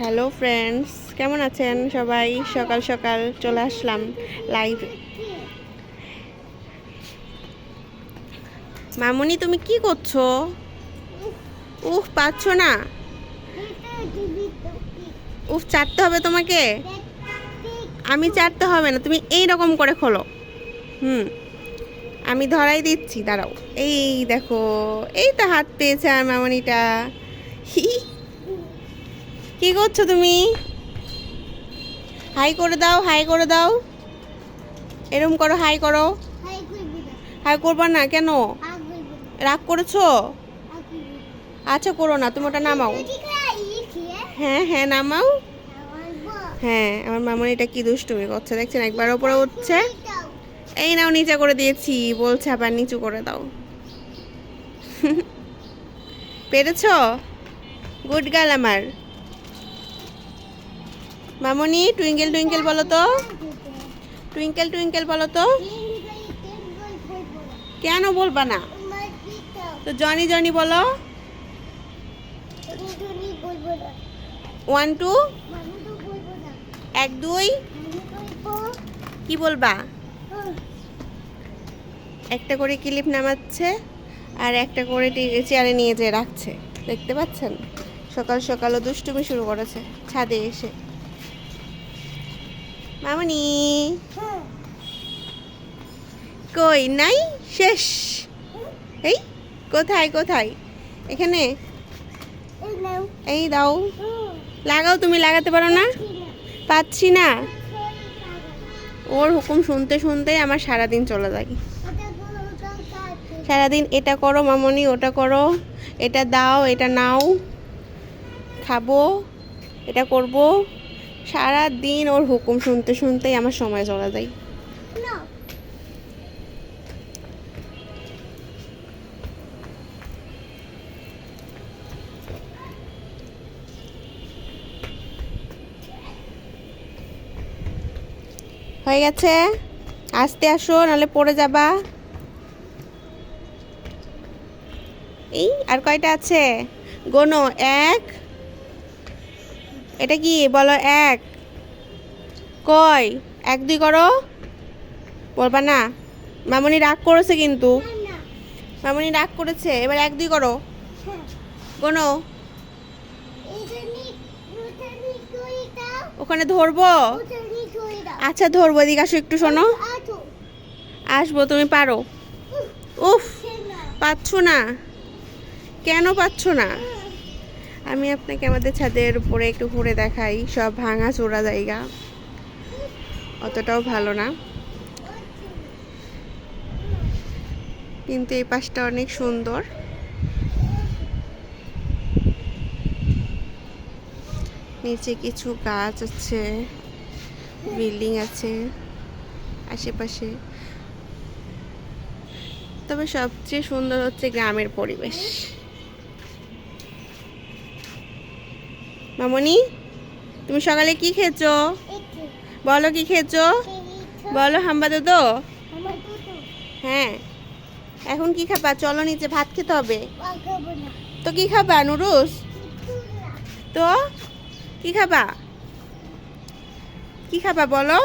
Hello friends কেমন আছেন সবাই? সকাল সকাল চলে আসলাম লাইভ মামুনি, তুমি কি করছ? উফ পাচ্ছ না। উফ, চাটতে হবে তোমাকে? আমি চাটতে হবে না, তুমি এই রকম করে খোলো। হুম, আমি ধরাই দিচ্ছি, দাঁড়াও। এই দেখো, এই তো হাত পেয়েছে আর মামনিটা। হি। কি করছ তুমি? হাই করে দাও হাই করে দাও। এরম করো হাই করো। হাই করবা না, কেন? রাগ করেছ? আচ্ছা করো না, তুমি ওটা নামাও। হ্যাঁ হ্যাঁ নামাও। হ্যাঁ আমার মামনিটা কি দুষ্টুমি করছে, দেখছেন? একবার ওপরে উঠছে। এই নাও, নিচে করে দিয়েছি, বলছে আবার নিচু করে দাও। পেরেছ? গুড গার্ল আমার। মামনি, টুইঙ্কেল টুইঙ্কেল বলো তো। টুইঙ্কেল টুইঙ্কেল বলো তো। কেন বলবা না? তো জনি জনি বলো। ওয়ান টু এক, দুই। কি বলবা? একটা করে ক্লিপ নামাচ্ছে আর একটা করে চেয়ারে নিয়ে যেয়ে রাখছে। দেখতে পাচ্ছেন? সকাল সকালও দুষ্টুমি শুরু করেছে ছাদে এসে। মামনি। কই নাই? শেষ। এই, কোথায় কোথায়? এখানে? এই দাও। লাগাও তুমি, লাগাতে পারো না? পাচ্ছি না। ওর হুকুম শুনতে শুনতে আমার সারাদিন চলে যায়। সারাদিন এটা করো মামনি, ওটা করো। এটা দাও, এটা নাও। খাব, এটা করব। সারা দিন ওর হুকুম শুনতে শুনতেই আমার সময় চলে যায়। হয়ে গেছে? আসতে আসো নাহলে পড়ে যাবা। এই আর কয়টা আছে? গোনো এক এটা কি? বলো এক। কয়? এক দুই করো। বলবা না। মামনি রাগ করেছে কিন্তু। মামনি রাগ করেছে। এবার এক দুই করো। গোনো। ওখানে ধরবো? আচ্ছা ধরবো। এদিকে আসো একটু, শোনো। আসব, তুমি পারো। উফ, পাচ্ছ না। কেন পাচ্ছ না? আমি আপনাকে আমাদের ছাদের উপরে একটু ঘুরে দেখাই। সব ভাঙা চোরা জায়গা। অতটাও ভালো না। কিন্তু এই পাশটা অনেক সুন্দর। নিচে কিছু গাছ আছে, বিল্ডিং আছে, আশেপাশে। তবে সবচেয়ে সুন্দর হচ্ছে গ্রামের পরিবেশ। মামনি তুমি সকালে কি খেয়েছো? বলো কি খেয়েছো? বলো হাম্বা দাদো হ্যাঁ। এখন কি খাবা? চলো নিচে ভাত খেতে হবে। তো কি খাবা নুডলস? তো কি খাবা? কি খাবা বলো?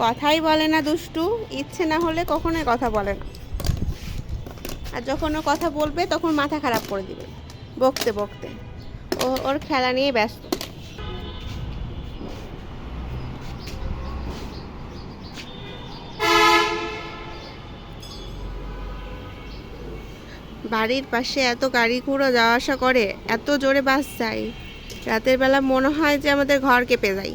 কথাই বলে না দুষ্টু। ইচ্ছে না হলে কখনোই কথা বলে না। আর যখন ও কথা বলবে তখন মাথা খারাপ করে দিবে। বকতে বকতে। ও, ওর খেলা নিয়ে ব্যস্ত। বাড়ির পাশে এত গাড়ি ঘোড়া যাওয়া আসা করে, এত জোরে বাস যায় রাতের বেলা মনে হয় যে আমাদের ঘর কেঁপে যায়।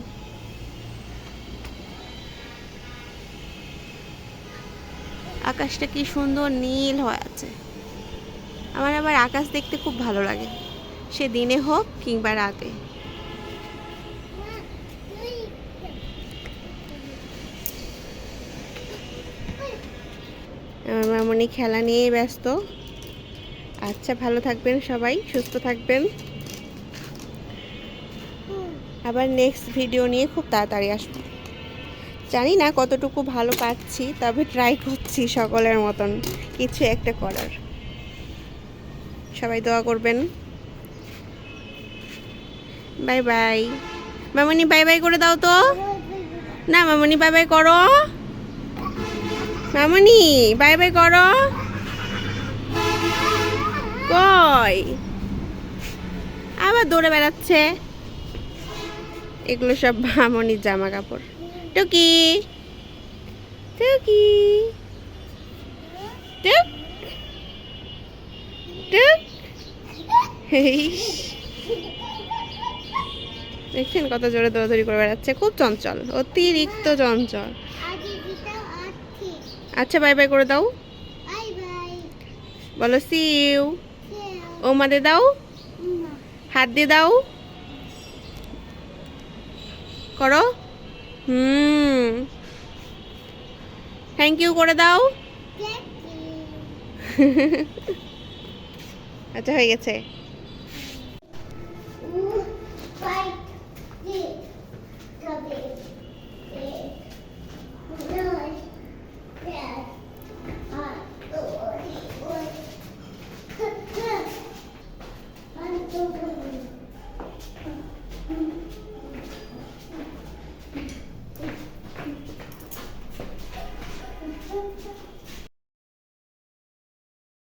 আকাশটা কি সুন্দর নীল হয়ে আছে। আমার আবার আকাশ দেখতে খুব ভালো লাগে। সে দিনে হোক কিংবা রাতে। আমার মামনি খেলা নিয়ে ব্যস্ত। আচ্ছা ভালো থাকবেন সবাই, সুস্থ থাকবেন। আবার নেক্সট ভিডিও নিয়ে খুব তাড়াতাড়ি আসব। জানি না কতটুকু ভালো পাচ্ছি, তবে ট্রাই করছি সকলের মতন কিছু একটা করার। সবাই দোয়া করবেন। Bye bye. মামনি বাই বাই করে দাও তো। না, মামনি বাই বাই করো। মামনি, বাই বাই করো। কই? আবার দৌড়ে বেড়াচ্ছে। এগুলো সব মামনির জামা কাপড় টুকি। টুকি। টুক। টুক। ইস। দেখছেন কত জোরে দৌড়াদৌড়ি করে বেড়াচ্ছে খুব চঞ্চল অতিরিক্ত চঞ্চল। আচ্ছা বাই বাই করে দাও। বলো সিউ ও মাদে দাও। হাত দিয়ে দাও। করো। হুম। থ্যাংক ইউ করে দাও। আচ্ছা হয়ে গেছে।